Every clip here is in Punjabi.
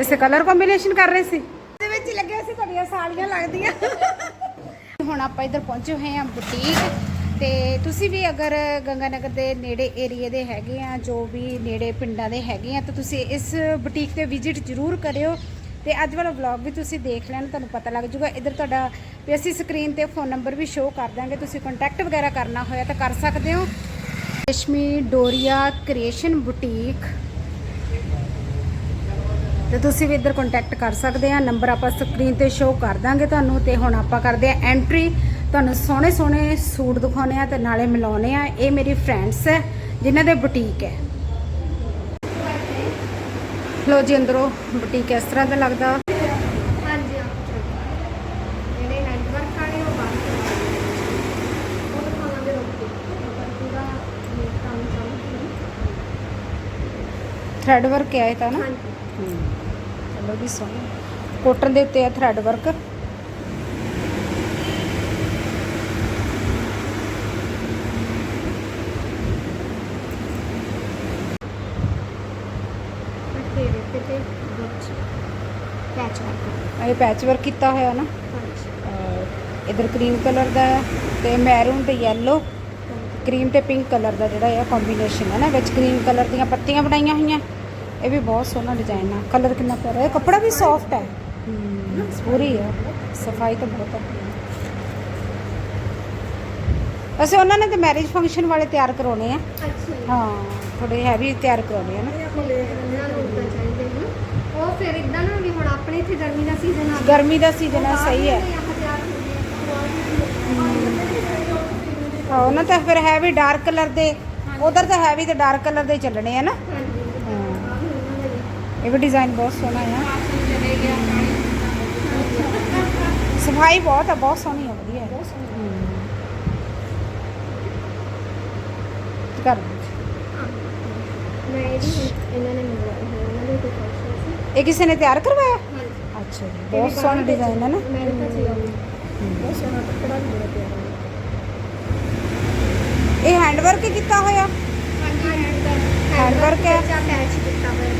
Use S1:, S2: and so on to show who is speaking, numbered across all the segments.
S1: ਇਸੇ ਕਲਰ ਕੰਬੀਨੇਸ਼ਨ ਕਰ ਰਹੇ ਸੀ। ਦੇ ਵਿੱਚ ਹੀ ਲੱਗੇ ਸੀ ਤੁਹਾਡੀਆਂ ਸਾਲੀਆਂ ਲੱਗਦੀਆਂ। ਹੁਣ ਆਪਾਂ ਇੱਧਰ ਪਹੁੰਚੇ ਹੋਏ ਹਾਂ ਬੁਟੀਕ ਤੇ ਤੁਸੀਂ ਵੀ ਅਗਰ ਗੰਗਾਨਗਰ ਦੇ ਨੇੜੇ ਏਰੀਏ ਦੇ ਹੈਗੇ ਆ ਜੋ ਵੀ ਨੇੜੇ ਪਿੰਡਾਂ ਦੇ ਹੈਗੇ ਆ ਤਾਂ ਤੁਸੀਂ ਇਸ ਬੁਟੀਕ ਤੇ ਵਿਜ਼ਿਟ ਜ਼ਰੂਰ ਕਰਿਓ। ਤੇ ਅੱਜ ਵਾਲਾ ਵਲੌਗ ਵੀ ਤੁਸੀਂ ਦੇਖ ਲੈਣ ਤੁਹਾਨੂੰ ਪਤਾ ਲੱਗ ਜਾਊਗਾ ਇੱਧਰ ਤੁਹਾਡਾ ਵੀ ਅਸੀਂ ਸਕਰੀਨ ਤੇ ਫੋਨ ਨੰਬਰ ਵੀ ਸ਼ੋਅ ਕਰ ਦਾਂਗੇ ਤੁਸੀਂ ਕੰਟੈਕਟ ਵਗੈਰਾ ਕਰਨਾ ਹੋਇਆ ਤਾਂ ਕਰ ਸਕਦੇ ਹੋ। ਰੇਸ਼ਮੀ ਡੋਰੀਆ ਕ੍ਰੀਏਸ਼ਨ ਬੁਟੀਕ ਤੇ ਤੁਸੀਂ ਵੀ ਇੱਧਰ ਕੰਟੈਕਟ ਕਰ ਸਕਦੇ ਆ। ਨੰਬਰ ਆਪਾਂ ਸਕਰੀਨ ਤੇ ਸ਼ੋਅ ਕਰ ਦਾਂਗੇ ਤੁਹਾਨੂੰ ਤੇ ਹੁਣ ਆਪਾਂ ਕਰਦੇ ਆ ਐਂਟਰੀ ਤੁਹਾਨੂੰ ਸੋਹਣੇ ਸੋਹਣੇ ਸੂਟ ਦਿਖਾਉਣੇ ਆ ਤੇ ਨਾਲੇ ਮਿਲਾਉਣੇ ਆ। ਇਹ ਮੇਰੀ ਫਰੈਂਡਸ ਹੈ ਜਿਨ੍ਹਾਂ ਦੇ ਬੁਟੀਕ ਹੈ। ਲੋ ਜੀ ਅੰਦਰੋਂ ਬੁਟੀਕ ਇਸ ਤਰ੍ਹਾਂ ਦਾ ਲੱਗਦਾ। ਥ੍ਰੈਡ ਵਰਕ ਇਹ ਤਾਂ ਨਾ।
S2: ਹਾਂਜੀ।
S1: ਚਲੋ ਵੀ ਸੋਹਣਾ ਕੋਟਨ ਦੇ ਉੱਤੇ ਹੈ ਥ੍ਰੈਡ ਵਰਕ ਇਹ ਪੈਚ ਵਰਕ ਕੀਤਾ ਹੋਇਆ ਨਾ। ਇਧਰ ਕਰੀਮ ਕਲਰ ਦਾ ਤੇ ਮੈਰੂਨ ਤੇ ਯੈਲੋ ਕਰੀਮ ਤੇ ਪਿੰਕ ਕਲਰ ਦਾ ਜਿਹੜਾ ਇਹ ਕੰਬੀਨੇਸ਼ਨ ਹੈ ਨਾ ਵਿੱਚ ਕਰੀਮ ਕਲਰ ਦੀਆਂ ਪੱਤੀਆਂ ਬਣਾਈਆਂ ਹੋਈਆਂ। ਇਹ ਵੀ ਬਹੁਤ ਸੋਹਣਾ ਡਿਜ਼ਾਈਨ ਆ। ਕਲਰ ਕਿੰਨਾ ਪਿਆਰਾ ਹੈ। ਕੱਪੜਾ ਵੀ ਸੌਫਟ ਹੈ। ਪੂਰੀ ਹੈ। ਸਫ਼ਾਈ ਤਾਂ ਬਹੁਤ ਹੈ। ਅਸੀਂ ਉਹਨਾਂ ਨੇ ਤੇ ਮੈਰਿਜ ਫੰਕਸ਼ਨ ਵਾਲੇ ਤਿਆਰ ਕਰਾਉਣੇ ਆ। ਹਾਂ ਥੋੜੇ ਹੈਵੀ ਤਿਆਰ ਕਰਾਉਣੇ ਆ ਨਾ।
S2: ਇਹਨਾਂ ਨੂੰ ਉਦਾਂ ਚਾਹੀਦੇ ਹਨ ਉਹ ਫਿਰ ਇਦਾਂ ਨਾ ਵੀ ਹੁਣ ਆਪਣੇ ਇੱਥੇ ਗਰਮੀ ਦਾ ਸੀਜ਼ਨ ਆ
S1: ਗਰਮੀ ਦਾ ਸੀਜ਼ਨ ਹੈ ਸਹੀ ਹੈ। ਹਾਂ, ਉਹਨਾਂ ਤਾਂ ਫਿਰ ਹੈਵੀ ਡਾਰਕ ਕਲਰ ਦੇ। ਉਧਰ ਤਾਂ ਹੈਵੀ ਤੇ ਡਾਰਕ ਕਲਰ ਦੇ ਚੱਲਣੇ ਆ ਨਾ। ਇਹ ਵੀ ਡਿਜ਼ਾਈਨ ਬਹੁਤ ਸੋਹਣਾ ਆ ਸਫ਼ਾਈ ਬਹੁਤ ਆ ਬਹੁਤ ਸੋਹਣੀ ਆ ਵਧੀਆ ਹੈ ਹਮ। ਕਰ
S2: ਮੈਂ ਇਹਦੀ ਹੁਣ ਇਹਨਾਂ ਨੇ ਮੰਗਵਾਈ ਹੈ ਇਹਨਾਂ ਦੇ ਕੋਈ ਫੰਕਸ਼ਨ ਸੀ
S1: ਇਹ ਕਿਸੇ ਨੇ ਤਿਆਰ ਕਰਵਾਇਆ
S2: ਹਾਂਜੀ
S1: ਅੱਛਾ ਜੀ ਬਹੁਤ ਸੋਹਣਾ ਡਿਜ਼ਾਈਨ ਹੈ ਨਾ
S2: ਮੈਂ ਤਾਂ ਸੀ ਬਹੁਤ ਸੋਹਣਾ ਕੱਪੜਾ ਵੀ ਬੜਾ ਪਿਆਰਾ ਹੈ
S1: ਇਹ ਹੈਂਡ ਵਰਕ ਕੀਤਾ ਹੋਇਆ
S2: ਹਾਂਜੀ ਹੈਂਡ ਦਾ
S1: Hand work ਹੈ।
S2: ਜਾਂ ਪੈਚ ਦਿੱਤਾ ਹੋਇਆ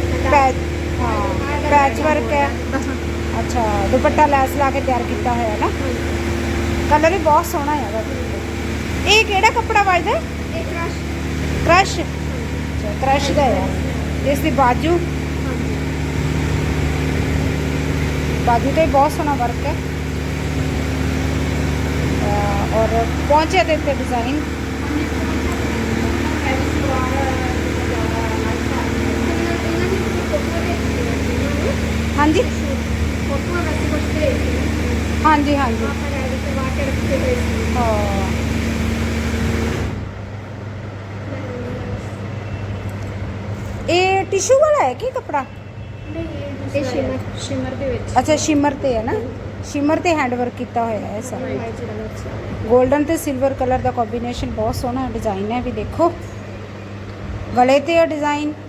S1: ਪੈਚ ਹਾਂ ਪੈਚ ਵਰਕ ਹੈ ਅੱਛਾ ਦੁਪੱਟਾ ਲੈਸ ਲਾ ਕੇ ਤਿਆਰ ਕੀਤਾ ਹੋਇਆ ਨਾ ਕਲਰ ਵੀ ਬਹੁਤ ਸੋਹਣਾ ਹੈ ਇਹਦਾ ਇਹ ਕਿਹੜਾ ਕੱਪੜਾ ਵੱਜਦਾ
S2: ਇਹ ਕ੍ਰਸ਼
S1: ਕ੍ਰਸ਼ ਅੱਛਾ ਕ੍ਰਸ਼ ਦਾ ਹੈ ਇਸ ਦੀ ਬਾਜੂ ਬਾਜੂ ਤੇ ਬਹੁਤ ਸੋਹਣਾ ਵਰਕ ਹੈ ਅਹ ਔਰ ਪਹੁੰਚੇ ਦੇ ਹਾਂਜੀ।
S2: ਫੋਟੋਆਂ ਵੈਸੇ ਕੁਝ ਭੇਜ ਦਿਓ।
S1: ਹਾਂਜੀ ਹਾਂਜੀ।
S2: ਆਪਾਂ ਰੈਡੀ ਕਰਵਾ ਕੇ ਰੱਖੇ ਹੋਏ ਸੀ
S1: ਹਾਂ। ਇਹ ਟਿਸ਼ੂ ਵਾਲਾ ਹੈ ਕੀ ਕੱਪੜਾ?
S2: ਇਹ ਸ਼ਿਮਰ ਸ਼ਿਮਰ ਦੇ ਵਿੱਚ।
S1: ਅੱਛਾ ਸ਼ਿਮਰ ਤੇ ਹੈ ਨਾ? ਸ਼ਿਮਰ ਤੇ ਹੈਂਡ ਵਰਕ ਕੀਤਾ ਹੋਇਆ ਹੈ ਸਾਰਾ
S2: ਵਾਈਟ ਕਲਰ ਚ।
S1: 골ਡਨ ਤੇ ਸਿਲਵਰ ਕਲਰ ਦਾ ਕੰਬੀਨੇਸ਼ਨ ਬਹੁਤ ਸੋਹਣਾ ਡਿਜ਼ਾਈਨ ਹੈ ਵੀ ਦੇਖੋ। ਗਲੇ ਤੇ ਹੈ ਡਿਜ਼ਾਈਨ
S2: ਹਾਂਜੀ ਗਲੇ ਤੇ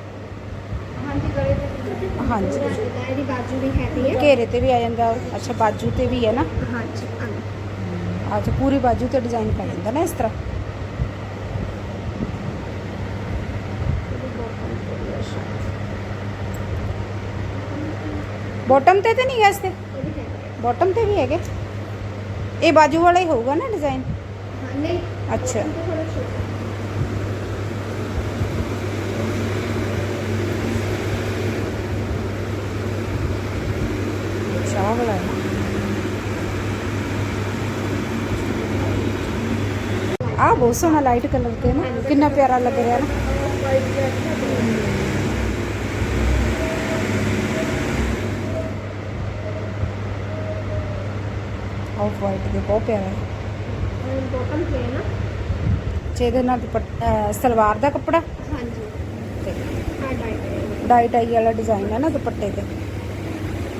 S1: ਹਾਂਜੀ।
S2: ਇਹਦੀ ਬਾਜੂ ਵੀ ਹੈਵੀ ਹੈ
S1: ਘੇਰੇ ਤੇ ਵੀ ਆ ਜਾਂਦਾ ਅੱਛਾ ਬਾਜੂ ਤੇ ਵੀ ਹੈ ਨਾ?
S2: ਹਾਂਜੀ ਹਾਂ।
S1: ਅੱਛਾ ਪੂਰੀ ਬਾਜੂ ਤੇ ਡਿਜ਼ਾਈਨ ਪੈ ਜਾਂਦਾ ਨਾ ਇਸ ਤਰ੍ਹਾਂ? ਬਾਟਮ ਤੇ ਤੇ ਨਹੀਂ ਹੈ ਇਸ ਤੇ?
S2: ਇਹ ਵੀ ਹੈਗਾ
S1: ਬਾਟਮ ਤੇ ਵੀ ਹੈਗੇ? ਇਹ ਬਾਜੂ ਵਾਲਾ ਹੀ ਹੋਊਗਾ ਨਾ ਡਿਜ਼ਾਈਨ
S2: ਹਾਂ ਨਹੀਂ।
S1: ਅੱਛਾ। ਹੈ ਨਾ ਆ ਬਹੁਤ ਸੋਹਣਾ ਲਾਈਟ ਕਲਰ ਤੇ ਨਾ ਕਿੰਨਾ ਪਿਆਰਾ ਲੱਗ ਰਿਹਾ ਨਾ। ਆਫ ਵਾਈਟ ਦੇ ਬਹੁਤ ਪਿਆਰਾ ਹੈ।
S2: ਬੋਟਮ ਤੇ ਹੈ ਨਾ
S1: ਜਿਹਦੇ ਨਾਲ ਦੁਪੱਟ- ਸਲਵਾਰ ਦਾ ਕੱਪੜਾ?
S2: ਹਾਂਜੀ।
S1: ਤੇ
S2: ਹਾਂ।
S1: ਡਾਈ ਟਾਈ ਵਾਲਾ ਡਿਜ਼ਾਈਨ ਹੈ ਨਾ ਦੁਪੱਟੇ ਤੇ।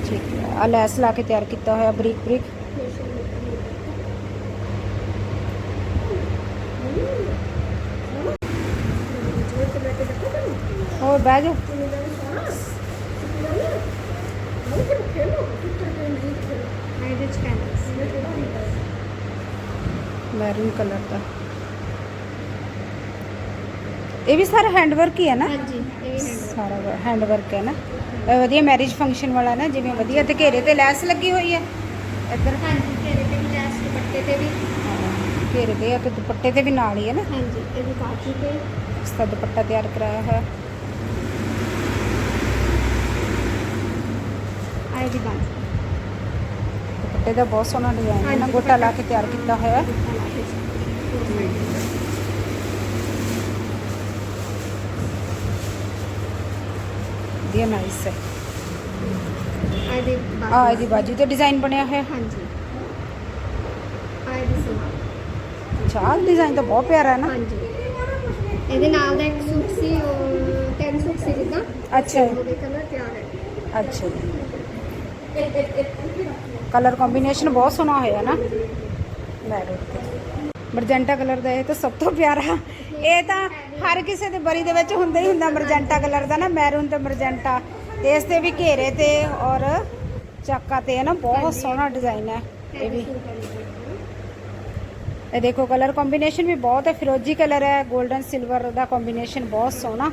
S1: ਠੀਕ ਹੈ। ਆ ਲੈਸ ਲਾ ਕੇ ਤਿਆਰ ਕੀਤਾ ਹੋਇਆ ਬਰੀਕ ਬਰੀਕ। ਹੋਰ ਬਹਿ ਜਾਓ। ਮੈਰੂਨ ਕਲਰ ਦਾ। ਇਹ ਵੀ ਸਾਰਾ ਹੈਂਡ ਵਰਕ ਹੀ ਹੈ ਨਾ?
S2: ਹਾਂਜੀ ਇਹ ਵੀ ਹੈਂਡ
S1: ਸਾਰਾ ਹੈਂਡ ਵਰਕ ਹੈ ਨਾ? ਅਹ ਵਧੀਆ ਮੈਰਿਜ ਫੰਕਸ਼ਨ ਵਾਲਾ ਨਾ ਜਿਵੇਂ ਵਧੀਆ ਤੇ ਘੇਰੇ ਤੇ ਲੈਸ ਲੱਗੀ ਹੋਈ ਹੈ? ਇੱਧਰ?
S2: ਹਾਂਜੀ ਤੇਰੇ ਤੇ ਵੀ ਲੈਸ ਦੁਪੱਟੇ ਤੇ ਵੀ।
S1: ਘੇਰੇ ਤੇ ਆ ਤੇ ਦੁਪੱਟੇ ਤੇ ਵੀ ਨਾਲ ਹੀ ਹੈ ਨਾ?
S2: ਹਾਂਜੀ ਇਹ ਵੀ ਬਾਕੀ ਤੇ।
S1: ਇਸ ਦਾ ਦੁਪੱਟਾ ਤਿਆਰ ਕਰਾਇਆ ਹੋਇਆ।
S2: ਆਏ ਦੀ ਬਾਤ
S1: ਦੁਪੱਟੇ ਦਾ ਬਹੁਤ ਸੋਹਣਾ ਡਿਜ਼ਾਈਨ ਹੈ ਨਾ ਗੋਟਾ ਲਾ ਕੇ ਤਿਆਰ ਕੀਤਾ ਹੋਇਆ। ਹੈ ਵਧੀਆ ਨਾਈਸ ਹੈ
S2: ਆਏ ਦੀ ਬਾਤ
S1: ਆ ਇਹਦੀ ਬਾਜੂ ਤੇ ਡਿਜ਼ਾਈਨ ਬਣਿਆ ਹੋਇਆ
S2: ਹਾਂਜੀ ਆਏ ਦੀ ਸਲਵਾਰ
S1: ਚਾਹ ਡਿਜ਼ਾਈਨ ਤਾਂ ਬਹੁਤ ਪਿਆਰਾ ਹੈ ਨਾ
S2: ਹਾਂਜੀ ਇਹਦੇ ਨਾਲ ਦਾ ਇੱਕ ਸੂਟ ਸੀ ਉਹ ਤਿੰਨ ਸੂਟ ਸੀ ਜਿੱਦਾਂ
S1: ਅੱਛਾ ਜੀ,
S2: ਉਹਦੇ ਕਲਰ ਤਿਆਰ ਹੈ
S1: ਅੱਛਾ ਜੀ ਕਲਰ ਕੰਬੀਨੇਸ਼ਨ ਬਹੁਤ ਸੋਹਣਾ ਹੋਇਆ ਨਾ ਮੈਰੂਨ ਤੇ ਮਰਜੈਂਟਾ ਕਲਰ ਦਾ ਇਹ ਤਾਂ ਸਭ ਤੋਂ ਪਿਆਰਾ ਇਹ ਤਾਂ ਹਰ ਕਿਸੇ ਦੇ ਬਰੀ ਦੇ ਵਿੱਚ ਹੁੰਦਾ ਹੀ ਹੁੰਦਾ ਮਰਜੈਂਟਾ ਕਲਰ ਦਾ ਨਾ, ਮੈਰੂਨ ਤੇ ਮਰਜੈਂਟਾ। ਇਸ ਤੇ ਵੀ ਘੇਰੇ ਤੇ ਔਰ ਚਾਕਾ ਤੇ ਹੈ ਨਾ, ਬਹੁਤ ਸੋਹਣਾ ਡਿਜ਼ਾਈਨ ਹੈ, ਇਹ ਵੀ। ਇਹ ਦੇਖੋ ਕਲਰ ਕੰਬੀਨੇਸ਼ਨ ਵੀ ਬਹੁਤ ਹੈ, ਫਿਰੋਜੀ ਕਲਰ ਹੈ 골ਡਨ ਸਿਲਵਰ ਦਾ ਕੰਬੀਨੇਸ਼ਨ ਬਹੁਤ ਸੋਹਣਾ।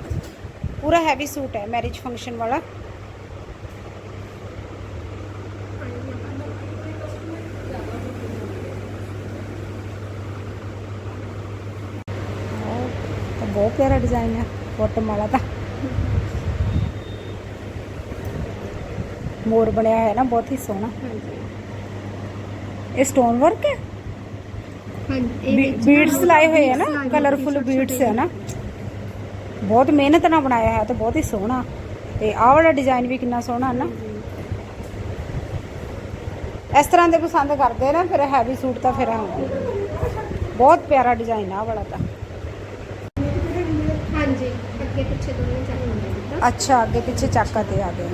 S1: ਪੂਰਾ ਹੈਵੀ ਸੂਟ ਹੈ ਮੈਰਿਜ ਫੰਕਸ਼ਨ ਵਾਲਾ ਤਾਂ ਬਹੁਤ ਪਿਆਰਾ ਡਿਜ਼ਾਈਨ ਹੈ ਬੋਟਮ ਵਾਲਾ ਤਾਂ। ਮੋਰ ਬਣਿਆ ਹੋਇਆ ਨਾ ਬਹੁਤ ਹੀ ਸੋਹਣਾ। ਇਹ ਸਟੋਨ ਵਰਕ ਹੈ?
S2: ਹਾਂਜੀ
S1: ਬੀਡਸ ਲਾਏ ਹੋਏ ਹੈ ਨਾ ਕਲਰਫੁਲ ਬੀਡਸ ਹੈ ਨਾ। ਬਹੁਤ ਮਿਹਨਤ ਨਾਲ ਬਣਾਇਆ ਹੈ ਤੇ ਬਹੁਤ ਹੀ ਸੋਹਣਾ। ਤੇ ਆਹ ਵਾਲਾ ਡਿਜ਼ਾਈਨ ਵੀ ਕਿੰਨਾ ਸੋਹਣਾ ਹੈ ਨਾ। ਇਸ ਤਰ੍ਹਾਂ ਦੇ ਪਸੰਦ ਕਰਦੇ ਨਾ ਫਿਰ ਹੈਵੀ ਸੂਟ ਤਾਂ ਫਿਰ ਆਉਂਦਾ ਬਹੁਤ ਪਿਆਰਾ ਡਿਜ਼ਾਈਨ ਆ ਆਹ ਵਾਲਾ ਤਾਂ।
S2: ਹਾਂਜੀ ਅੱਗੇ ਪਿੱਛੇ ਦੋਨੋਂ ਚਾਹੇ ਹੁੰਦੇ ਜਿੱਦਾਂ
S1: ਅੱਛਾ ਅੱਗੇ ਪਿੱਛੇ ਚਾਕਾ ਤੇ ਆ ਗਿਆ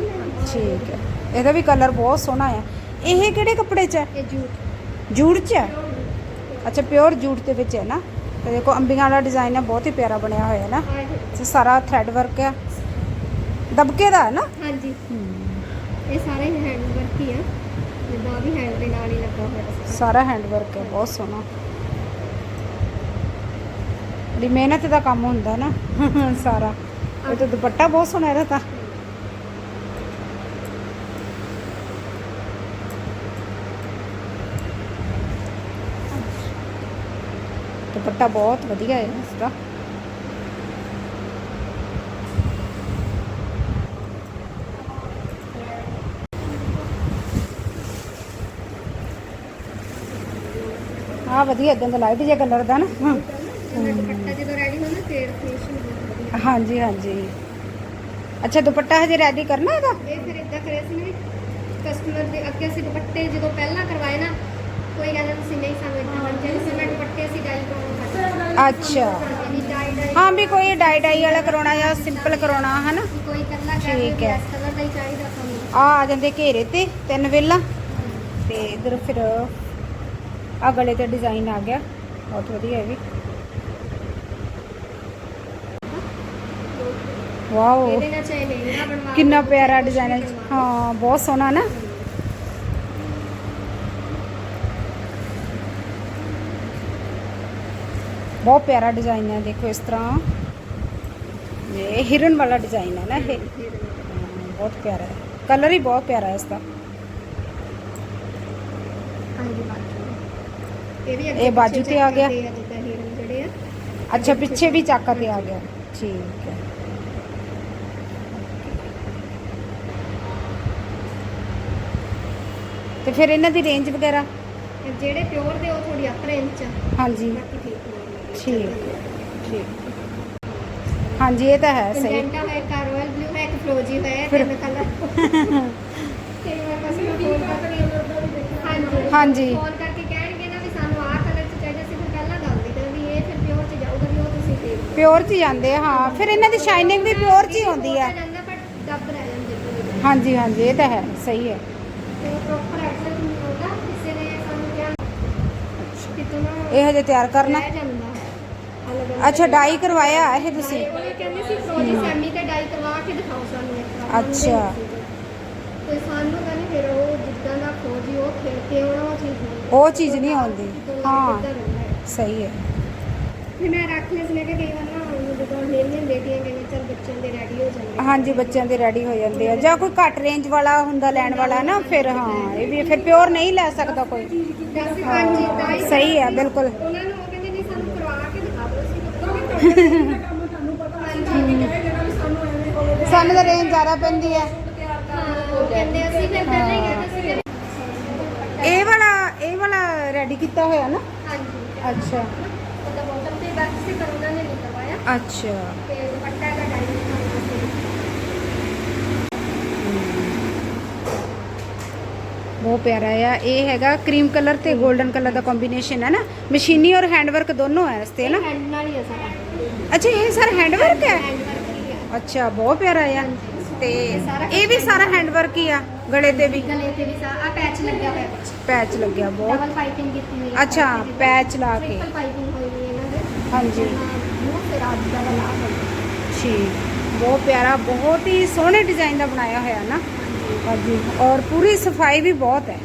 S1: ਠੀਕ ਹੈ। ਇਹਦਾ ਵੀ ਕਲਰ ਬਹੁਤ ਸੋਹਣਾ ਆ। ਇਹ ਕਿਹੜੇ ਕੱਪੜੇ 'ਚ ਹੈ?
S2: ਇਹ ਜੂਟ।
S1: ਜੂੜ 'ਚ ਹੈ? ਅੱਛਾ ਪਿਓਰ ਜੂੜ ਦੇ ਵਿੱਚ ਹੈ ਨਾ? ਤੇ ਦੇਖੋ ਅੰਬੀਆਂ ਵਾਲਾ ਡਿਜ਼ਾਈਨ ਹੈ ਬਹੁਤ ਹੀ ਪਿਆਰਾ ਬਣਿਆ ਹੋਇਆ ਹੈ ਨਾ ਤੇ ਸਾਰਾ ਥ੍ਰੈਡ ਵਰਕ ਹੈ। ਦਬਕੇ ਦਾ ਹੈ ਨਾ?
S2: ਹਾਂਜੀ। ਇਹ ਸਾਰਾ ਹੀ ਹੈਂਡ ਵਰਕ ਹੀ ਆ। ਜਿੱਦਾਂ ਵੀ ਹੈਂਡ ਦੇ ਨਾਲ ਹੀ ਲੱਗਾ ਹੋਇਆ।
S1: ਸਾਰਾ ਹੈਂਡ ਵਰਕ ਹੈ ਬਹੁਤ ਸੋਹਣਾ। ਬੜੀ ਮਿਹਨਤ ਦਾ ਕੰਮ ਹੁੰਦਾ ਨਾ, ਸਾਰਾ। ਇਹ ਤਾਂ ਦੁਪੱਟਾ ਬਹੁਤ ਸੋਹਣਾ ਇਹਦਾ ਦੁਪੱਟਾ ਬਹੁਤ ਵਧੀਆ ਹੈ ਇਸਦਾ। ਆ ਵਧੀਆ ਇਦਾਂ ਦਾ ਲਾਈਟ ਜਿਹਾ ਕਲਰ ਦਾ ਨਾ। ਹਾਂ।
S2: ਇਹਦਾ ਦੁਪੱਟਾ ਜਦੋਂ ਰੈਡੀ ਹੋਣਾ ਫੇਰ ਫੇਸ਼ਨ ਹੋ ਜਾਊਗੀ।
S1: ਹਾਂਜੀ ਹਾਂਜੀ। ਅੱਛਾ ਦੁਪੱਟਾ ਹਜੇ ਰੈਡੀ ਕਰਨਾ ਇਹਦਾ?
S2: ਇਹ ਫਿਰ ਇਦਾਂ ਕਰਿਆ ਸੀ ਨਾ ਕਸਟਮਰ ਦੇ ਅੱਗੇ ਅਸੀਂ ਦੁਪੱਟੇ ਜਦੋਂ ਪਹਿਲਾਂ ਕਰਵਾਏ ਨਾ ਕੋਈ ਕਹਿੰਦਾ ਤੁਸੀਂ ਨਹੀਂ ਸਾਨੂੰ ਇਦਾਂ ਬਣ ਜਾਏ। ਸੀ ਮੈਂ ਦੁਪੱਟੇ ਅਸੀਂ ਡਾਈ ਕਰਾਉਣਾ
S1: ਅੱਛਾ।
S2: ਯਾਨੀ ਡਾਈ ਡਾਈ
S1: ਹਾਂ ਵੀ ਕੋਈ ਡਾਈ ਡਾਈ ਵਾਲਾ ਕਰਾਉਣਾ ਜਾਂ ਸਿੰਪਲ ਕਰਾਉਣਾ ਹਨਾ?
S2: ਕੋਈ ਕੱਲਾ
S1: ਠੀਕ ਹੈ।
S2: ਕਲਰ ਦਾ ਹੀ ਚਾਹੀਦਾ ਸਾਨੂੰ।
S1: ਆ ਆ ਜਾਂਦੇ ਘੇਰੇ ਤੇ ਤਿੰਨ ਵੇਲਾਂ ਤੇ ਇਧਰ ਫਿਰ ਆ ਗਲੇ ਤੇ ਡਿਜ਼ਾਈਨ ਆ ਗਿਆ। ਬਹੁਤ ਵਧੀਆ ਇਹ ਵੀ। ਵਾਓ
S2: ਇਹਦੇ ਨਾਲ ਚਾਹੇ ਲਹਿੰਗਾ ਬਣਵਾ
S1: ਕਿੰਨਾ
S2: ਲਓ,
S1: ਪਿਆਰਾ
S2: ਚਾਹੇ
S1: ਡਿਜ਼ਾਈਨ ਹੈ
S2: ਕੁਛ ਵੀ ਬਣਵਾ
S1: ਹਾਂ ਬਹੁਤ ਸੋਹਣਾ ਨਾ ਬਹੁਤ ਪਿਆਰਾ ਡਿਜ਼ਾਈਨ ਹੈ ਦੇਖੋ ਇਸ ਤਰ੍ਹਾਂ ਇਹ ਹਿਰਨ ਵਾਲਾ ਡਿਜ਼ਾਈਨ ਹੈ ਨਾ ਇਹ
S2: ਲਓ। ਫਿਰ
S1: ਹਾਂ, ਬਹੁਤ ਪਿਆਰਾ ਹੈ ਕਲਰ ਹੀ ਬਹੁਤ ਪਿਆਰਾ ਹੈ ਇਸ ਦਾ
S2: ਹਾਂਜੀ ਬਾਜੂ ਇਹ ਵੀ
S1: ਇਹ ਬਾਜੂ ਤੇ ਆ ਗਿਆ।
S2: ਚੱਕਰ ਦੇ ਜਿੱਦਾਂ ਹੀਰਨ ਜਿਹੜੇ ਆ
S1: ਅੱਛਾ ਪਿੱਛੇ ਵੀ ਚਾਕਾ ਤੇ ਆ ਗਿਆ ਠੀਕ ਹੈ ਤੇ ਫਿਰ ਇਹਨਾਂ ਦੀ ਰੇਂਜ ਵਗੈਰਾ?
S2: ਤੇ ਜਿਹੜੇ ਪਿਓਰ ਦੇ ਉਹ ਥੋੜੀ ਅਪਰ ਇੰਚ ਆ।
S1: ਹਾਂਜੀ।
S2: ਬਾਕੀ ਠੀਕ ਨੇ
S1: ਠੀਕ। ਹਾਂਜੀ ਇਹ ਤਾਂ ਹੈ ਸਹੀ।
S2: ਕੰਜੈਂਟਾ ਹੈ ਇੱਕ ਰਾਇਲ ਬਲੂ ਹੈ ਇੱਕ ਫਰੋਜੀ ਹੈ
S1: ਫਿਰ-
S2: ਤਿੰਨ ਕਲਰ ਤੇ ਮੈਂ ਫੋਨ ਕਰਕੇ ਹਾਂਜੀ।
S1: ਹਾਂਜੀ
S2: ਫੋਨ ਕਰਕੇ ਕਹਿਣਗੇ ਨਾ ਵੀ ਸਾਨੂੰ ਆਹ ਕਲਰ ਚ ਚਾਹੀਦਾ ਸੀ ਫਿਰ ਪਹਿਲਾਂ ਦੱਸ ਦੇ ਵੀ ਇਹ ਫਿਰ ਪਿਓਰ ਚ ਜਾਊਗਾ ਵੀ ਉਹ ਤੁਸੀਂ ਦੇਖ ਲਓ।
S1: ਪਿਓਰ ਚ ਹੀ ਜਾਂਦੇ ਆ ਹਾਂ। ਫਿਰ ਇਹਨਾਂ ਦੀ ਸ਼ਾਈਨਿੰਗ ਵੀ ਪਿਓਰ ਚ ਹੀ ਹੁੰਦੀ ਹੈ।
S2: ਹੋ ਜਾਂਦਾ ਪਰ ਦੱਬ ਰਹਿ ਜਾਂਦੇ ਪੂਰੇ।
S1: ਹਾਂਜੀ ਹਾਂਜੀ ਇਹ ਤਾਂ ਹੈ ਸਹੀ ਹੈ।
S2: ਪ੍ਰੋਪਰ ਐਕਸੈਸ ਨਹੀਂ ਹੁੰਦਾ ਕਿਸੇ ਨੇ ਸਾਨੂੰ ਕਿਹਾ ਕਿਤੋਂ ਨਾ
S1: ਇਹ ਹਜੇ ਤਿਆਰ ਕਰਨਾ?
S2: ਰਹਿ ਜਾਂਦਾ। ਅਲੱਗ ਅਲੱਗ
S1: ਅੱਛਾ ਡਾਈ ਕਰਵਾਇਆ ਇਹ ਤੁਸੀਂ?
S2: ਉਹ ਕਹਿੰਦੇ ਸੀ ਫਰੋਜੀ ਸੈਮੀ ਤੇ ਡਾਈ ਕਰਵਾ ਕੇ ਦਿਖਾਓ ਸਾਨੂੰ ਇੱਕ ਵਾਰ।
S1: ਅੱਛਾ।
S2: ਤੇ ਸਾਨੂੰ ਕਹਿੰਦੇ ਫਿਰ ਉਹ ਜਿੱਦਾਂ ਦਾ ਫਰੋਜੀ ਉਹ ਖੇਡ ਕੇ ਉਹਨਾਂ ਉਹ ਚੀਜ਼ ਨਹੀਂ
S1: ਉਹ ਚੀਜ਼ ਨਹੀਂ ਆਉਂਦੀ। ਹਾਂ।
S2: ਹਾਂ
S1: ਸਹੀ ਹੈ।
S2: ਫਿਰ ਮੈਂ ਰੱਖ ਲਿਆ ਸੀ ਮੈਂ ਕਿਹਾ ਕਈ ਵਾਰ ਨਾ ਉਹਨੂੰ ਜਿੱਦਾਂ ਮੇਰੀਆਂ ਬੇਟੀਆਂ ਕਹਿੰਦੇ ਚਲ ਬੱਚਿਆਂ ਦੇ ਰੈਡੀ ਹੋ ਜਾਂਦੇ
S1: ਹਾਂਜੀ ਬੱਚਿਆਂ ਦੇ ਰੈਡੀ ਹੋ ਜਾਂਦੇ ਆ। ਜਾਂ ਕੋਈ ਘੱਟ ਰੇਂਜ ਵਾਲਾ ਹੁੰਦਾ ਲੈਣ ਵਾਲਾ ਨਾ? ਫਿਰ ਹਾਂ ਇਹ ਵੀ ਫਿਰ ਪਿਓਰ ਨਹੀਂ ਲੈ ਸਕਦਾ ਕੋਈ।
S2: ਵੈਸੇ ਹਾਂਜੀ ਤਾਂ ਹੀ
S1: ਸਹੀ ਹੈ ਬਿਲਕੁਲ।
S2: ਉਹਨਾਂ ਨੂੰ ਉਹ ਕਹਿੰਦੇ ਨਹੀਂ ਸਾਨੂੰ ਕਰਵਾ ਕੇ ਦਿਖਾ ਦਿਓ ਅਸੀਂ।
S1: ਸਾਨੂੰ ਤਾਂ ਰੇਂਜ ਜ਼ਿਆਦਾ ਪੈਂਦੀ ਹੈ।
S2: ਹਾਂ ਉਹ ਕਹਿੰਦੇ ਅਸੀਂ ਫਿਰ ਪਹਿਲਾਂ ਹੀ ਕਹਿੰਦੇ ਸੀ ਫਿਰ-
S1: ਇਹ ਵਾਲਾ ਇਹ ਵਾਲਾ ਰੈਡੀ ਕੀਤਾ ਹੋਇਆ ਨਾ?
S2: ਹਾਂਜੀ।
S1: ਅੱਛਾ।
S2: ਉਹਦਾ ਬੋਟਮ ਤੇ ਬੈਕ ਸੇ ਕਰ ਉਹਨਾਂ ਨੇ ਨਹੀਂ ਕਰਵਾਇਆ
S1: ਅੱਛਾ
S2: ਤੇ ਦੁਪੱਟਾ ਦਾ ਡਾਈਨਿੰਗ ਕਰਨਾ ਸੀ
S1: ਬਹੁਤ ਪਿਆਰਾ ਆ ਇਹ ਹੈਗਾ ਕਰੀਮ ਕਲਰ ਤੇ 골ਡਨ ਕਲਰ ਦਾ ਕੰਬੀਨੇਸ਼ਨ ਹੈ ਨਾ ਮਸ਼ੀਨੀ ਔਰ ਹੈਂਡ ਵਰਕ ਦੋਨੋਂ ਹੈ ਇਸ ਤੇ ਨਾ
S2: ਹੈਂਡ ਨਾਲ ਹੀ ਆ ਸਾਰਾ
S1: ਅੱਛਾ ਇਹ ਸਾਰਾ ਹੈਂਡ ਵਰਕ ਹੈ
S2: ਹੈਂਡ ਵਰਕ ਹੀ ਆ
S1: ਅੱਛਾ ਬਹੁਤ ਪਿਆਰਾ ਆ ਤੇ ਇਹ ਵੀ ਸਾਰਾ ਹੈਂਡ ਵਰਕ ਹੀ ਆ ਗਲੇ ਤੇ ਵੀ
S2: ਗਲੇ ਤੇ ਵੀ ਸਾ ਆ ਪੈਚ ਲੱਗਿਆ ਹੋਇਆ ਵਿੱਚ
S1: ਪੈਚ ਲੱਗਿਆ ਬਹੁਤ
S2: ਡਬਲ ਪਾਈਪਿੰਗ ਕੀਤੀ ਹੋਈ ਹੈ
S1: ਅੱਛਾ, ਪੈਚ ਲਾ ਕੇ।
S2: ਟ੍ਰਿਪਲ ਪਾਈਪਿੰਗ ਹੋਈ ਹੋਈ ਹੈ ਇਹਨਾਂ ਦੇ
S1: ਹਾਂਜੀ
S2: ਉਹ ਫਿਰ ਅੱਜ ਦਾ ਲਾ ਹੋਇਆ
S1: ਠੀਕ ਬਹੁਤ ਪਿਆਰਾ ਬਹੁਤ ਹੀ ਸੋਹਣੇ ਡਿਜ਼ਾਈਨ ਦਾ ਬਣਾਇਆ ਹੋਇਆ ਨਾ ਹਾਂਜੀ ਔਰ ਪੂਰੀ ਸਫ਼ਾਈ ਵੀ ਬਹੁਤ ਹੈ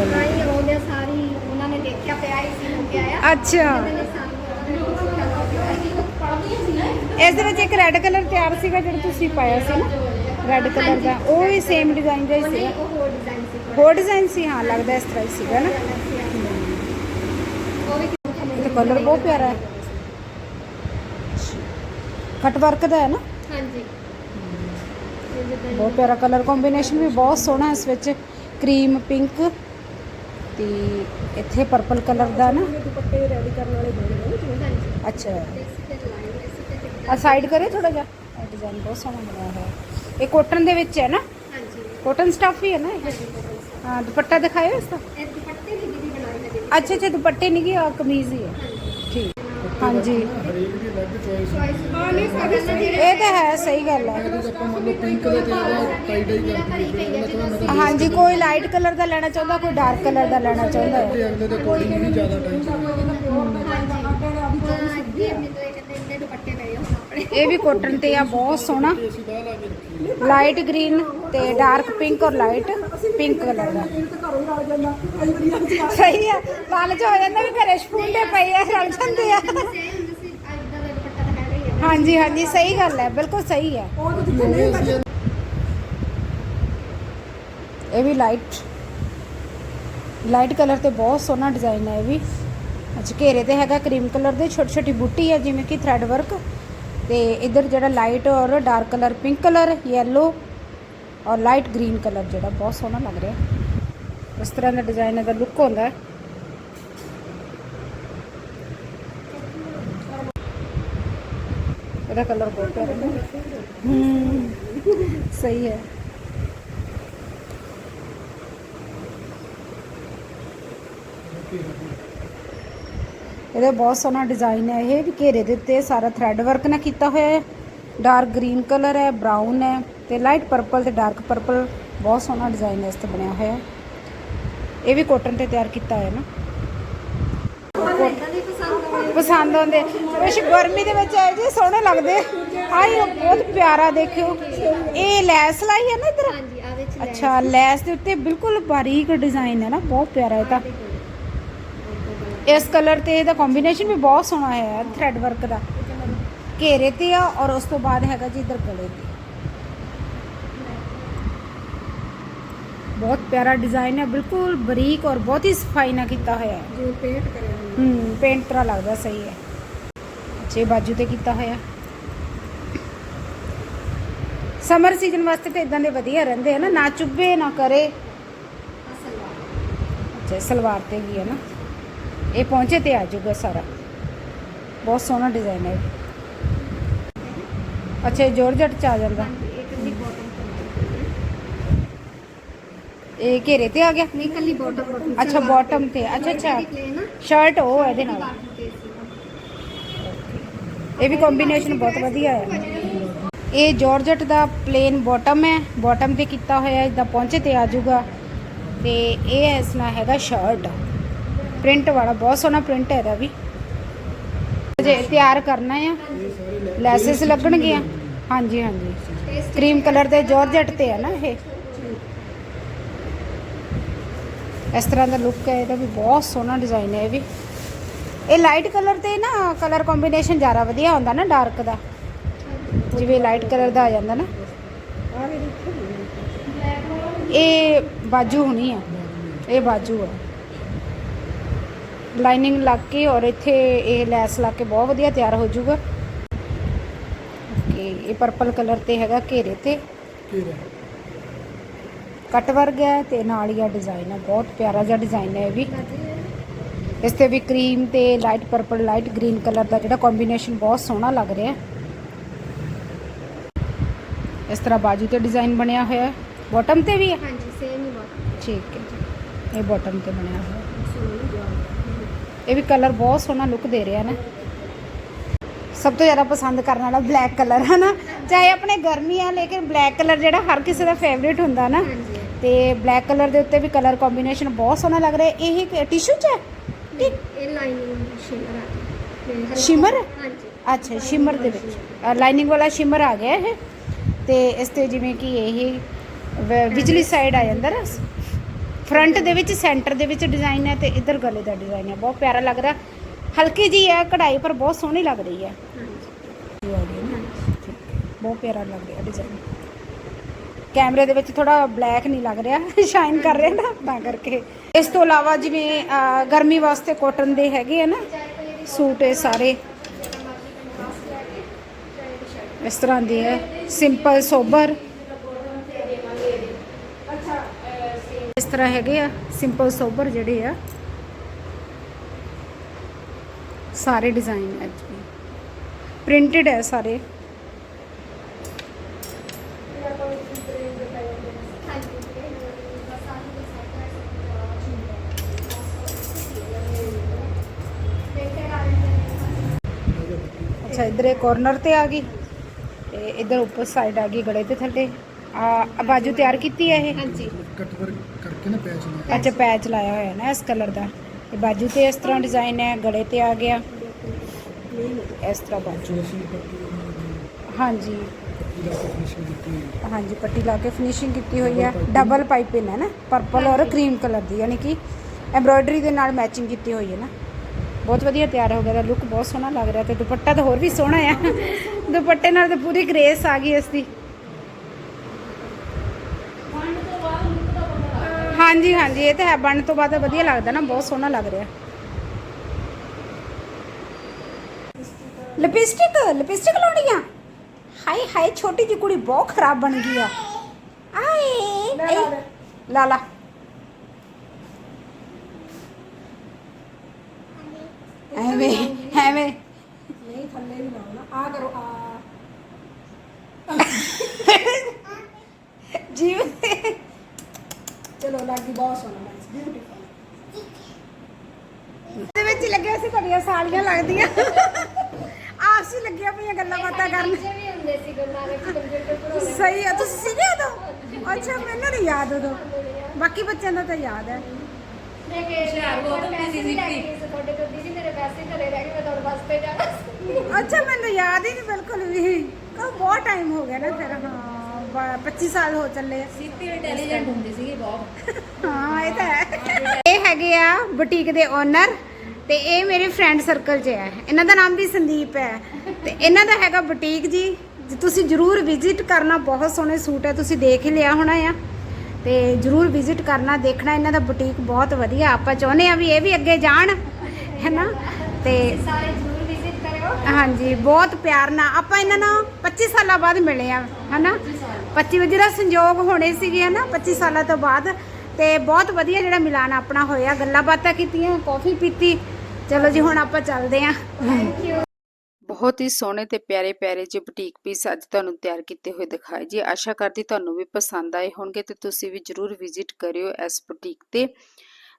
S2: ਤਾਂ ਹੀ ਉਹਨੇ ਸਾਰੀ ਉਹਨਾਂ ਨੇ ਦੇਖਿਆ ਪਿਆ ਹੀ ਸੀ ਹੋ ਕੇ ਆਇਆ
S1: ਅੱਛਾ
S2: ਕਹਿੰਦੇ ਨੇ ਸਾਨੂੰ ਪੜ੍ਹਦੀਆਂ ਸੀ ਨਾ
S1: ਇਸ ਦੇ ਵਿੱਚ ਇੱਕ ਰੈੱਡ ਕਲਰ ਤਿਆਰ ਸੀਗਾ ਜਿਹੜਾ ਤੁਸੀਂ ਪਾਇਆ ਸੀ ਨਾ ਰੈੱਡ ਕਲਰ ਦਾ ਉਹ ਵੀ ਸੇਮ ਡਿਜ਼ਾਈਨ ਦਾ ਹੀ
S2: ਉਹਨੇ
S1: ਸੀਗਾ
S2: ਉਹ ਹੋਰ ਡਿਜ਼ਾਈਨ ਸੀ
S1: ਹੋਰ ਡਿਜ਼ਾਈਨ ਸੀ ਹਾਂ ਲੱਗਦਾ ਇਸ ਤਰ੍ਹਾਂ ਹੀ ਸੀਗਾ ਨਾ
S2: ਉਹ ਵੀ
S1: ਇਹ ਤਾਂ ਕਲਰ ਬਹੁਤ ਪਿਆਰਾ ਹੈ। ਕਟ ਵਰਕ ਦਾ ਹੈ ਨਾ?
S2: ਹਾਂਜੀ।
S1: ਬਹੁਤ ਪਿਆਰਾ ਕਲਰ ਕੰਬੀਨੇਸ਼ਨ ਵੀ ਬਹੁਤ ਸੋਹਣਾ ਇਸ ਵਿੱਚ ਕਰੀਮ ਪਿੰਕ ਤੇ ਇੱਥੇ ਪਰਪਲ ਕਲਰ ਦਾ ਨਾ।
S2: ਦੁਪੱਟੇ ਰੈਡੀ ਕਰਨ ਵਾਲੇ ਹੋਣਗੇ ਹਾਂਜੀ।
S1: ਅੱਛਾ। ਆ ਸਾਈਡ ਕਰੇ ਥੋੜਾ ਜਿਹਾ। ਇਹ ਡਿਜ਼ਾਈਨ ਬਹੁਤ ਸੋਹਣਾ ਬਣਾਇਆ ਹੋਇਆ ਹੈ। ਇਹ ਕੋਟਨ ਦੇ ਵਿੱਚ ਹੈ ਨਾ?
S2: ਹਾਂਜੀ।
S1: ਕੋਟਨ ਸਟਫ ਹੀ ਹੈ ਨਾ ਇਹ? ਹਾਂ ਦੁਪੱਟਾ ਦਿਖਾਇਓ ਇਸ ਦਾ।
S2: ਇਹ ਦੁਪੱਟੇ
S1: ਅੱਛਾ ਅੱਛਾ, ਦੁਪੱਟੇ ਨਹੀਂ ਗੀ ਆ ਕਮੀਜ਼ ਹੀ ਹੈ। ਠੀਕ। ਹਾਂਜੀ।
S3: ਹਰੇਕ ਦੀ ਅਲੱਗ ਚੋਇਸ
S1: ਇਹ ਤਾਂ ਹੈ, ਸਹੀ ਗੱਲ ਹੈ।
S3: ਆਪਾਂ ਮੰਨ ਲਓ ਪਿੰਕ ਦੇ ਤੇ ਉਹਦਾ ਟਾਈ ਡਾਈ ਕਰਕੇ
S1: ਹਾਂਜੀ, ਕੋਈ ਲਾਈਟ ਕਲਰ ਦਾ ਲੈਣਾ ਚਾਹੁੰਦਾ, ਕੋਈ ਡਾਰਕ ਕਲਰ ਦਾ ਲੈਣਾ ਚਾਹੁੰਦਾ ਹੈ।
S3: ਤੇ ਅਗਲੇ ਦੇ ਅਕੋਰਡਿੰਗ ਵੀ ਜ਼ਿਆਦਾ ਟਾਈਮ
S2: ਇਹ
S1: ਵੀ ਕੋਟਨ ਤੇ ਆ, ਬਹੁਤ ਸੋਹਣਾ। ਲਾਈਟ ਗ੍ਰੀਨ ਤੇ ਡਾਰਕ ਪਿੰਕ ਔਰ ਲਾਈਟ ਪਿੰਕ ਕਲਰ ਦਾ। ਸਹੀ ਆ ਲਾਲਚ ਹੋ ਜਾਂਦਾ ਵੀ ਘਰੇ ਸਪੂਨ ਪਏ ਆ, ਰਲ ਜਾਂਦੇ ਆ। ਹਾਂਜੀ ਹਾਂਜੀ, ਸਹੀ ਗੱਲ ਹੈ, ਬਿਲਕੁਲ ਸਹੀ ਹੈ। ਇਹ ਵੀ ਲਾਈਟ ਲਾਈਟ ਕਲਰ ਤੇ ਬਹੁਤ ਸੋਹਣਾ ਡਿਜ਼ਾਈਨ ਹੈ ਇਹ ਵੀ। ਅੱਛਾ ਘੇਰੇ ਤੇ ਹੈਗਾ ਕਰੀਮ ਕਲਰ ਦੇ ਛੋਟੀ ਛੋਟੀ ਬੂਟੀ ਹੈ, ਜਿਵੇਂ ਕਿ ਥ੍ਰੈਡ ਵਰਕ ਤੇ ਇਧਰ ਜਿਹੜਾ ਲਾਈਟ ਔਰ dark colour pink colour yellow ਔਰ ਲਾਈਟ ਗ੍ਰੀਨ ਕਲਰ ਜਿਹੜਾ ਬਹੁਤ ਸੋਹਣਾ ਲੱਗ ਰਿਹਾ ਇਸ ਤਰ੍ਹਾਂ ਦਾ ਡਿਜ਼ਾਈਨ ਦਾ ਲੁੱਕ ਹੁੰਦਾ ਹੈ ਇਹਦਾ ਕਲਰ ਬਹੁਤ ਪਿਆਰਾ ਹੈ ਹੂੰ ਸਹੀ ਹੈ ਇਹਦਾ ਬਹੁਤ ਸੋਹਣਾ ਡਿਜ਼ਾਈਨ ਹੈ। ਇਹ ਵੀ ਘੇਰੇ ਦੇ ਉੱਤੇ ਸਾਰਾ ਥ੍ਰੈਡ ਵਰਕ ਨਾਲ ਕੀਤਾ ਹੋਇਆ ਹੈ। ਡਾਰਕ ਗ੍ਰੀਨ ਕਲਰ ਹੈ ਬਰਾਊਨ ਹੈ ਤੇ ਲਾਈਟ ਪਰਪਲ ਤੇ ਡਾਰਕ ਪਰਪਲ ਬਹੁਤ ਸੋਹਣਾ ਡਿਜ਼ਾਈਨ ਹੈ ਇਸ ਤੇ ਬਣਿਆ ਹੋਇਆ ਹੈ। ਇਹ ਵੀ ਕੋਟਨ ਤੇ ਤਿਆਰ ਕੀਤਾ ਹੋਇਆ ਨਾ।
S2: ਪਸੰਦ ਆਉਂਦੀ।
S1: ਵਿਸ਼ ਗਰਮੀ ਦੇ ਵਿੱਚ ਇਹ ਜੇ ਸੋਹਣੇ ਲੱਗਦੇ। ਇਹ ਬਹੁਤ ਪਿਆਰਾ ਦੇਖਿਓ। ਇਹ ਲੈਸ ਲਾਈ ਹੈ ਨਾ ਇਧਰ?
S2: ਹਾਂਜੀ ਆ ਵਿੱਚ
S1: ਅੱਛਾ ਲੈਸ ਦੇ ਉੱਤੇ ਬਿਲਕੁਲ ਬਾਰੀਕ ਡਿਜ਼ਾਈਨ ਹੈ ਨਾ ਬਹੁਤ ਪਿਆਰਾ ਇਹ ਤਾਂ। ਇਸ ਕਲਰ ਤੇ ਇਹਦਾ ਕੰਬੀਨੇਸ਼ਨ ਵੀ ਬਹੁਤ ਸੋਹਣਾ ਹੈ ਥ੍ਰੈਡ ਵਰਕ ਦਾ। ਘੇਰੇ ਤੇ ਆ ਔਰ ਉਸ ਤੋਂ ਬਾਅਦ ਹੈਗਾ ਜੀ ਇਧਰ ਗਲੇ ਤੇ। ਬਹੁਤ ਪਿਆਰਾ ਡਿਜ਼ਾਈਨ ਹੈ ਬਿਲਕੁਲ ਬਰੀਕ ਔਰ ਬਹੁਤ ਹੀ ਸਫ਼ਾਈ ਨਾਲ ਕੀਤਾ ਹੋਇਆ ਹੈ।
S2: ਜੋ ਪੇਂਟ ਕਰਿਆ ਹੋਇਆ।
S1: ਹੂੰ ਪੇਂਟ ਤਰ੍ਹਾਂ ਲੱਗਦਾ ਸਹੀ ਹੈ। ਅੱਛੇ ਬਾਜੂ ਤੇ ਕੀਤਾ ਹੋਇਆ। ਸਮਰ ਸੀਜ਼ਨ ਵਾਸਤੇ ਤੇ ਇਦਾਂ ਦੇ ਵਧੀਆ ਰਹਿੰਦੇ ਆ ਨਾ ਨਾ ਚੁੱਭੇ ਨਾ ਕਰੇ। ਅੱਛਾ ਸਲਵਾਰ ਤੇ ਵੀ ਹੈ ਨਾ। ਇਹ ਪਹੁੰਚੇ ਤੇ ਆ ਜਾਊਗਾ ਸਾਰਾ ਬਹੁਤ ਸੋਹਣਾ ਡਿਜ਼ਾਈਨ ਹੈ ਇਹ। ਅੱਛਾ ਇਹ ਜੋਰਜਟ ਚ ਆ ਜਾਂਦਾ
S2: ਹਾਂਜੀ ਇੱਕ ਦੀ ਬੋਟਮ
S1: ਇਹ ਘੇਰੇ ਤੇ ਆ ਗਿਆ
S2: ਨਹੀਂ ਕੱਲੀ ਬੋਟਮ ਬੋਟਮ
S1: ਅੱਛਾ ਬਾਟਮ ਤੇ ਅੱਛਾ ਅੱਛਾ
S2: ਪਲੇਨ
S1: ਸ਼ਰਟ ਉਹ ਹੈ ਇਹਦੇ ਨਾਲ ਇਹ ਵੀ ਕੰਬੀਨੇਸ਼ਨ ਬਹੁਤ ਵਧੀਆ ਹੈ ਇਹ ਜਾਰਜਟ ਦਾ ਪਲੇਨ ਬਾਟਮ ਹੈ ਬਾਟਮ ਤੇ ਕੀਤਾ ਹੋਇਆ ਇਦਾਂ ਪਹੁੰਚੇ ਤੇ ਆ ਜਾਊਗਾ ਤੇ ਇਹ ਇਸ ਨਾਲ ਹੈਗਾ ਸ਼ਰਟ ਪ੍ਰਿੰਟ ਵਾਲਾ, ਬਹੁਤ ਸੋਹਣਾ ਪ੍ਰਿੰਟ ਹੈ ਇਹਦਾ ਵੀ। ਜੇ ਤਿਆਰ ਕਰਨਾ ਆ। ਲੈਸਸ ਲੱਗਣਗੀਆਂ ਹਾਂਜੀ ਹਾਂਜੀ। ਕਰੀਮ ਕਲਰ ਦੇ ਜਾਰਜਟ ਤੇ ਹੈ ਨਾ ਇਹ। ਇਸ ਤਰ੍ਹਾਂ ਦਾ ਲੁੱਕ ਹੈ, ਇਹਦਾ ਵੀ ਬਹੁਤ ਸੋਹਣਾ ਡਿਜ਼ਾਈਨ ਹੈ ਇਹ ਵੀ। ਇਹ ਲਾਈਟ ਕਲਰ ਤੇ ਨਾ ਕਲਰ ਕੰਬੀਨੇਸ਼ਨ ਜ਼ਿਆਦਾ ਵਧੀਆ ਹੁੰਦਾ ਨਾ ਡਾਰਕ ਦਾ। ਜਿਵੇਂ ਲਾਈਟ ਕਲਰ ਦਾ ਆ ਜਾਂਦਾ ਨਾ। ਇਹ ਬਾਜੂ ਹੋਣੀ ਆ। ਇਹ ਬਾਜੂ ਆ। ਲਾਈਨਿੰਗ ਲੱਗ ਕੇ ਔਰ ਇੱਥੇ ਇਹ ਲੈਸ ਲੱਗ ਕੇ ਬਹੁਤ ਵਧੀਆ ਤਿਆਰ ਹੋ ਜਾਊਗਾ। ਓਕੇ ਇਹ ਪਰਪਲ ਕਲਰ ਤੇ ਹੈਗਾ ਘੇਰੇ ਤੇ।
S3: ਘੇਰਾ।
S1: ਕੱਟ ਵਰਗ ਹੈ ਤੇ ਨਾਲ ਹੀ ਆ ਡਿਜ਼ਾਈਨ ਹੈ ਬਹੁਤ ਪਿਆਰਾ ਜਿਹਾ ਡਿਜ਼ਾਈਨ ਹੈ ਇਹ ਵੀ। ਇਸ ਤੇ ਵੀ ਕਰੀਮ ਤੇ light purple light green colour ਦਾ ਜਿਹੜਾ ਕੰਬੀਨੇਸ਼ਨ ਬਹੁਤ ਸੋਹਣਾ ਲੱਗ ਰਿਹਾ। ਹੈ ਇਸ ਤਰ੍ਹਾਂ ਬਾਜੂ ਤੇ ਡਿਜ਼ਾਈਨ ਬਣਿਆ ਹੋਇਆ ਹੈ। ਬਾਟਮ ਤੇ ਵੀ ਹੈ?
S2: ਹਾਂਜੀ ਸੇਮ ਹੀ ਬਾਤ
S1: ਠੀਕ ਹੈ ਇਹ ਬਾਟਮ ਤੇ ਬਣਿਆ ਹੋਇਆ ਹੈ। ਇਹ ਵੀ ਕਲਰ ਬਹੁਤ ਸੋਹਣਾ ਲੁੱਕ ਦੇ ਰਿਹਾ ਨਾ। ਸਭ ਤੋਂ ਜ਼ਿਆਦਾ ਪਸੰਦ ਕਰਨ ਵਾਲਾ ਬਲੈਕ ਕਲਰ ਹੈ ਨਾ ਚਾਹੇ ਆਪਣੇ ਗਰਮੀ ਆ ਲੇਕਿਨ ਬਲੈਕ ਕਲਰ ਜਿਹੜਾ ਹਰ ਕਿਸੇ ਦਾ ਫੇਵਰੇਟ ਹੁੰਦਾ ਨਾ। ਤੇ ਬਲੈਕ ਕਲਰ ਦੇ ਉੱਤੇ ਵੀ ਕਲਰ ਕੰਬੀਨੇਸ਼ਨ ਬਹੁਤ ਸੋਹਣਾ ਲੱਗ ਰਿਹਾ। ਇਹ ਟਿਸ਼ੂ ਚ ਹੈ? ਠੀਕ
S2: ਇਹ ਲਾਈਨਿੰਗ ਸ਼ਿਮਰ ਆ
S1: ਸ਼ਿਮਰ?
S2: ਹਾਂਜੀ।
S1: ਅੱਛਾ ਸ਼ਿਮਰ ਦੇ ਵਿੱਚ। ਲਾਈਨਿੰਗ ਵਾਲਾ ਸ਼ਿਮਰ ਆ ਗਿਆ ਇਹ। ਤੇ ਇਸ ਤੇ ਜਿਵੇਂ ਕਿ ਇਹ ਵ- ਵਿਚਲੀ ਸਾਈਡ ਆ ਜਾਂਦਾ ਨਾ। ਫਰੰਟ ਦੇ ਵਿੱਚ ਸੈਂਟਰ ਦੇ ਵਿੱਚ ਡਿਜ਼ਾਈਨ ਹੈ ਤੇ ਇੱਧਰ ਗਲੇ ਦਾ ਡਿਜ਼ਾਈਨ ਹੈ। ਬਹੁਤ ਪਿਆਰਾ ਲੱਗ ਰਿਹਾ। ਹਲਕੀ ਜੀ ਹੈ ਕਢਾਈ ਪਰ ਬਹੁਤ ਸੋਹਣੀ ਲੱਗ ਰਹੀ ਹੈ।
S2: ਹਾਂਜੀ।
S1: ਇਹ ਆ ਗਈ ਨਾ। ਠੀਕ ਹੈ। ਬਹੁਤ ਪਿਆਰਾ ਲੱਗ ਰਿਹਾ ਡਿਜ਼ਾਈਨ ਕੈਮਰੇ ਦੇ ਵਿੱਚ ਥੋੜਾ ਬਲੈਕ ਨਹੀਂ ਲੱਗ ਰਿਹਾ। ਸ਼ਾਈਨ ਕਰ ਰਿਹਾ ਨਾ ਤਾਂ ਕਰਕੇ। ਇਸ ਤੋਂ ਇਲਾਵਾ ਜਿਵੇਂ ਅਹ, ਗਰਮੀ ਵਾਸਤੇ ਕਾਟਨ ਦੇ ਹੈਗੇ ਆ ਨਾ ਸੂਟ ਇਹ ਸਾਰੇ। ਇਸ ਤਰ੍ਹਾਂ ਦੀ ਹੈ। ਸਿੰਪਲ ਸੋਬਰ ਇਸ ਤਰ੍ਹਾਂ ਹੈਗੇ ਆ ਸਿੰਪਲ ਸੋਬਰ ਜਿਹੜੇ ਆ ਸਾਰੇ ਡਿਜ਼ਾਈਨ ਹੈ ਪ੍ਰਿੰਟਡ ਹੈ ਸਾਰੇ। ਅੱਛਾ ਇਧਰ ਇਹ ਕਾਰਨਰ ਤੇ ਆ ਗਈ ਤੇ ਇਧਰ ਉੱਪਰ ਸਾਈਡ ਆ ਗਈ ਗਲੇ ਤੇ ਥੱਲੇ। ਆ ਬਾਜੂ ਤਿਆਰ ਕੀਤੀ ਹੈ ਇਹ?
S2: ਹਾਂਜੀ।
S3: ਕੱਟ ਕਰਕੇ ਨਾ? ਪੈਚ ਨਾਲ
S1: ਅੱਛਾ ਪੈਚ ਲਾਇਆ ਹੋਇਆ ਨਾ ਇਸ ਕਲਰ ਦਾ। ਤੇ ਬਾਜੂ ਤੇ ਇਸ ਤਰ੍ਹਾਂ ਡਿਜ਼ਾਈਨ ਹੈ ਗਲੇ ਤੇ ਆ ਗਿਆ। ਇਸ ਤਰ੍ਹਾਂ ਬਾਜੂ।
S3: ਚੋਸੀ ਪੱਟੀ
S1: ਹਾਂਜੀ।
S3: ਦਾ ਫਿਨਿਸ਼ਿੰਗ ਦਿੱਤੀ ਹੋਈ ਹੈ।
S1: ਹਾਂਜੀ ਪੱਟੀ ਲਾ ਕੇ ਫਿਨਿਸ਼ਿੰਗ ਕੀਤੀ ਹੋਈ ਹੈ। ਡਬਲ ਪਾਈਪਿੰਗ ਹੈ ਨਾ ਪਰਪਲ ਔਰ ਕਰੀਮ ਕਲਰ ਦੀ ਯਾਨੀ ਕਿ ਐਮਬ੍ਰੋਇਡਰੀ ਦੇ ਨਾਲ ਮੈਚਿੰਗ ਕੀਤੀ ਹੋਈ ਹੈ ਨਾ। ਬਹੁਤ ਵਧੀਆ ਤਿਆਰ ਹੋ ਗਿਆ ਦਾ ਲੁੱਕ ਬਹੁਤ ਸੋਹਣਾ ਲੱਗ ਰਿਹਾ ਤੇ ਦੁਪੱਟਾ ਤਾਂ ਹੋਰ ਵੀ ਸੋਹਣਾ ਆ। ਦੁਪੱਟੇ ਨਾਲ ਤਾਂ ਪੂਰੀ ਗ੍ਰੇਸ ਆ ਗਈ ਇਸ ਦੀ। ਹਾਂਜੀ ਹਾਂਜੀ ਇਹ ਤਾਂ ਹੈ ਬਣਨ ਤੋਂ ਬਾਅਦ ਵਧੀਆ ਲੱਗਦਾ ਨਾ ਬਹੁਤ ਸੋਹਣਾ ਲੱਗ ਰਿਹਾ। ਲਿਪਸਟਿਕ ਲਿਪਸਟਿਕ ਲਾਉਣੀ ਆ? ਹਾਏ ਹਾਏ ਛੋਟੀ ਜਿਹੀ ਕੁੜੀ ਬਹੁਤ ਖਰਾਬ ਬਣ ਗਈ ਆ। ਆਏ ਏ, ਲਾ ਲਾ ਐਵੇਂ ਐਵੇਂ।
S4: ਨਹੀਂ ਥੱਲੇ ਵੀ ਲਾਉਣਾ। ਆ ਕਰੋ ਆ।
S1: ਜੀਵ
S4: ਚਲੋ ਲੱਗੀ ਬਹੁਤ ਸੋਹਣਾ ਨਾਈਸ ਬਿਊਟੀਫੁਲ
S1: ਦੇ ਵਿੱਚ ਹੀ ਲੱਗਿਆ ਸੀ ਤੁਹਾਡੀਆਂ ਸਾਲੀਆਂ ਲੱਗਦੀਆਂ। ਆਪਸ ਵਿੱਚ ਲੱਗੀਆਂ ਪਈਆਂ ਗੱਲਾਂ ਬਾਤਾਂ ਕਰਨ।
S2: ਵੀ ਹੁੰਦੇ ਸੀ ਗੁਰੂ ਨਾਨਕ ਕੰਪਿਊਟਰ ਪੜਾਉਂਦੇ
S1: ਸਹੀ ਆ ਤੁਸੀਂ ਸੀਗੇ ਉਦੋਂ? ਅੱਛਾ ਮੈਨੂੰ ਨਹੀਂ ਯਾਦ ਉਦੋਂ। ਬਾਕੀ ਬੱਚਿਆਂ ਦਾ ਤਾਂ ਯਾਦ ਹੈ।
S2: ਮੈਂ ਕਿ ਹੁਸ਼ਿਆਰ ਬਹੁਤ ਹੁੰਦੀ ਸੀ ਸਿੱਪੀ ਤੁਹਾਡੇ ਤੋਂ ਦੀਦੀ ਮੇਰੇ ਪੈਸੇ ਘਰੇ ਰਹਿ ਗਏ ਮੈਂ ਤੁਹਾਡੇ ਬੱਸ ਤੇ ਜਾਣਾ ਸੀ।
S1: ਅੱਛਾ ਮੈਨੂੰ ਯਾਦ ਹੀ ਨਹੀਂ ਬਿਲਕੁਲ ਵੀ। ਕਾ ਬਹੁਤ ਟਾਈਮ ਹੋ ਗਿਆ ਨਾ ਫਿਰ ਹਾਂ। 25 ਸਾਲ ਹੋ ਚੱਲੇ ਆ।
S2: ਇੰਟੈਲੀਜੈਂਟ ਹੁੰਦੀ ਸੀਗੀ ਬਹੁਤ।
S1: ਹਾਂ ਇਹ ਤਾਂ ਹੈ। ਇਹ ਹੈਗੇ ਆ ਬੁਟੀਕ ਦੇ ਓਨਰ ਤੇ ਇਹ ਮੇਰੇ ਫਰੈਂਡ ਸਰਕਲ 'ਚ ਹੈ ਇਹਨਾਂ ਦਾ ਨਾਮ ਵੀ ਸੰਦੀਪ ਹੈ। ਤੇ ਇਹਨਾਂ ਦਾ ਹੈਗਾ ਬੁਟੀਕ ਜੀ। ਜੇ ਤੁਸੀਂ ਜਰੂਰ ਵਿਜ਼ਿਟ ਕਰਨਾ ਬਹੁਤ ਸੋਹਣੇ ਸੂਟ ਹੈ ਤੁਸੀਂ ਦੇਖ ਹੀ ਲਿਆ ਹੋਣਾ ਆ। ਤੇ ਜਰੂਰ ਵਿਜ਼ਿਟ ਕਰਨਾ ਦੇਖਣਾ ਇਹਨਾਂ ਦਾ ਬੁਟੀਕ ਬਹੁਤ ਵਧੀਆ। ਆਪਾਂ ਚਾਹੁੰਦੇ ਆ ਵੀ ਇਹ ਵੀ ਅੱਗੇ ਜਾਣ ਹੈਨਾ? ਤੇ
S2: ਸਾਰੇ ਜ਼ਰੂਰ ਵਿਜ਼ਿਟ ਕਰਿਓ।
S1: ਹਾਂਜੀ ਬਹੁਤ ਪਿਆਰ ਨਾਲ। ਆਪਾਂ ਇਹਨਾਂ ਨਾਲ 25 ਸਾਲਾਂ ਬਾਅਦ ਮਿਲੇ ਆ ਹਨਾ? 25 ਵਜੇ ਦਾ ਸੰਜੋਗ ਹੋਣੇ ਸੀਗੇ ਹਨਾ 25 ਸਾਲਾਂ ਤੋਂ ਬਾਅਦ। ਤੇ ਬਹੁਤ ਵਧੀਆ ਜਿਹੜਾ ਮਿਲਾਨ ਆਪਣਾ ਹੋਇਆ। ਗੱਲਾਂ ਬਾਤਾਂ ਕੀਤੀਆਂ ਕਾਫੀ ਪੀਤੀ। ਚਲੋ ਜੀ, ਹੁਣ ਆਪਾਂ ਚੱਲਦੇ ਆਂ
S2: ਥੈਂਕ ਯੂ
S5: ਬਹੁਤ ਹੀ ਸੋਹਣੇ ਤੇ ਪਿਆਰੇ ਪਿਆਰੇ ਜਿਹੇ ਬੁਟੀਕ ਪੀਸ ਅੱਜ ਤੁਹਾਨੂੰ ਤਿਆਰ ਕੀਤੇ ਹੋਏ ਦਿਖਾਏ। ਜੀ ਆਸ਼ਾ ਕਰਦੀ ਤੁਹਾਨੂੰ ਵੀ ਪਸੰਦ ਆਏ ਹੋਣਗੇ, ਤੇ ਤੁਸੀਂ ਵੀ ਜਰੂਰ ਵਿਜ਼ਿਟ ਕਰਿਓ ਇਸ ਬੁਟੀਕ ਤੇ।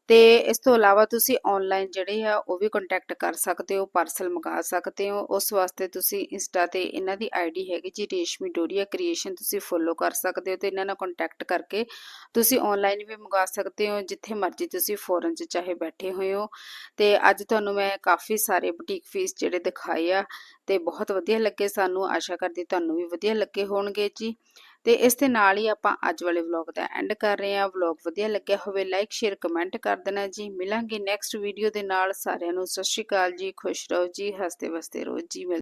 S5: ਤੇ ਇਸ ਤੋਂ ਇਲਾਵਾ ਤੁਸੀਂ ਆਨਲਾਈਨ ਜਿਹੜੇ ਆ, ਉਹ ਵੀ ਕੰਟੈਕਟ ਕਰ ਸਕਦੇ ਹੋ ਪਾਰਸਲ ਮੰਗਾ ਸਕਦੇ ਹੋ। ਉਸ ਵਾਸਤੇ ਤੁਸੀਂ ਇੰਸਟਾ ਤੇ ਇਹਨਾਂ ਦੀ ਆਈਡੀ ਹੈਗੀ ਜੀ, ਰੇਸ਼ਮੀ ਡੋਰੀਆ ਕ੍ਰੀਏਸ਼ਨ ਤੁਸੀਂ ਫੋਲੋ ਕਰ ਸਕਦੇ ਹੋ ਤੇ ਇਹਨਾਂ ਨਾਲ ਕੰਟੈਕਟ ਕਰਕੇ ਤੁਸੀਂ ਆਨਲਾਈਨ ਵੀ ਮੰਗਾ ਸਕਦੇ ਹੋ, ਜਿੱਥੇ ਮਰਜ਼ੀ ਤੁਸੀਂ ਫੋਰਨ 'ਚ ਚਾਹੇ ਬੈਠੇ ਹੋਏ ਹੋ। ਤੇ ਅੱਜ ਤੁਹਾਨੂੰ ਮੈਂ ਕਾਫੀ ਸਾਰੇ ਬੁਟੀਕ ਫੀਸ ਜਿਹੜੇ ਦਿਖਾਏ ਆ, ਤੇ ਬਹੁਤ ਵਧੀਆ ਲੱਗੇ ਸਾਨੂੰ। ਆਸ਼ਾ ਕਰਦੀ ਤੁਹਾਨੂੰ ਵੀ ਵਧੀਆ ਲੱਗੇ ਹੋਣਗੇ ਜੀ।
S1: ਤੇ ਇਸ ਦੇ ਨਾਲ ਹੀ ਆਪਾਂ ਅੱਜ ਵਾਲੇ ਵਲੌਗ ਦਾ ਐਂਡ ਕਰ ਰਹੇ ਹਾਂ। ਵਲੌਗ ਵਧੀਆ ਲੱਗਿਆ ਹੋਵੇ ਲਾਈਕ ਸ਼ੇਅਰ ਕਮੈਂਟ ਕਰ ਦੇਣਾ ਜੀ। ਮਿਲਾਂਗੇ ਨੈਕਸਟ ਵੀਡੀਓ ਦੇ ਨਾਲ। ਸਾਰਿਆਂ ਨੂੰ ਸਤਿ ਸ਼੍ਰੀ ਅਕਾਲ ਜੀ। ਖੁਸ਼ ਰਹੋ ਜੀ। ਹੱਸਦੇ ਵਸਦੇ ਰਹੋ ਜੀ। ਮਿਲ-